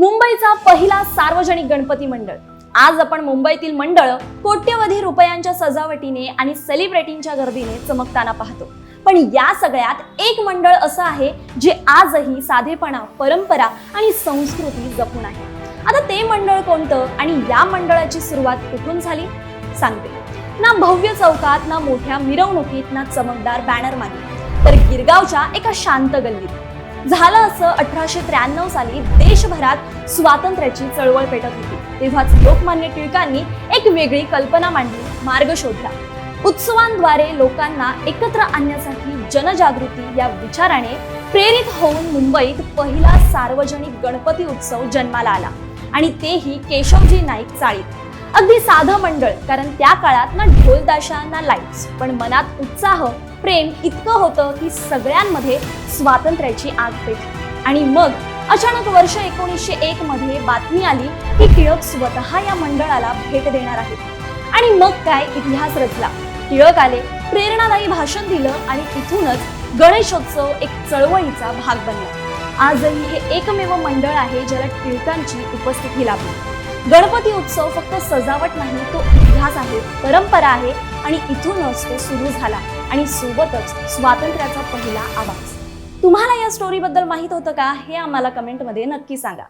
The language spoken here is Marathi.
मुंबईचा पहिला सार्वजनिक गणपती मंडळ. आज आपण मुंबईतील मंडळ कोट्यवधी रुपयांच्या सजावटीने आणि सेलिब्रिटींच्या गर्दीने चमकताना पाहतो. पण या सगळ्यात एक मंडळ असं आहे जे आजही साधेपणा परंपरा आणि संस्कृती जपून आहे. आता ते मंडळ कोणतं आणि या मंडळाची सुरुवात कुठून झाली? सांगते. ना भव्य चौकात ना मोठ्या मिरवणुकीत ना चमकदार बॅनर मागे. तर गिरगावच्या एका शांत गल्लीत. झालं असं अठराशे त्र्याण्णव साली देशभरात स्वातंत्र्याची चळवळ पेटत होती. तेव्हाच लोकमान्य टिळकांनी एक वेगळी कल्पना मांडली मार्ग शोधला. उत्सवांद्वारे लोकांना एकत्र आणण्यासाठी जनजागृती या विचाराने प्रेरित होऊन मुंबईत पहिला सार्वजनिक गणपती उत्सव जन्माला आला आणि तेही केशवजी नाईक चाळीत. अगदी साधं मंडळ कारण त्या काळात ना ढोलताशा ना लाईट्स पण मनात उत्साह प्रेम इतकं होतं की सगळ्यांमध्ये स्वातंत्र्याची आग पेटली. आणि मग अचानक वर्ष एकोणीसशे एक मध्ये बातमी आली की टिळक स्वतः या मंडळाला भेट देणार आहेत. आणि मग काय इतिहास रचला. टिळक आले प्रेरणादायी भाषण दिलं आणि तिथूनच गणेशोत्सव एक चळवळीचा भाग बनला. आजही हे एकमेव मंडळ आहे ज्याला टिळकांची उपस्थिती लाभली. गणपती उत्सव फक्त सजावट नाही तो इतिहास आहे परंपरा आहे आणि इथूनच तो सुरू झाला आणि सोबतच स्वातंत्र्याचा पहिला आवाज. तुम्हाला या स्टोरीबद्दल माहीत होतं का? हे आम्हाला कमेंटमध्ये नक्की सांगा.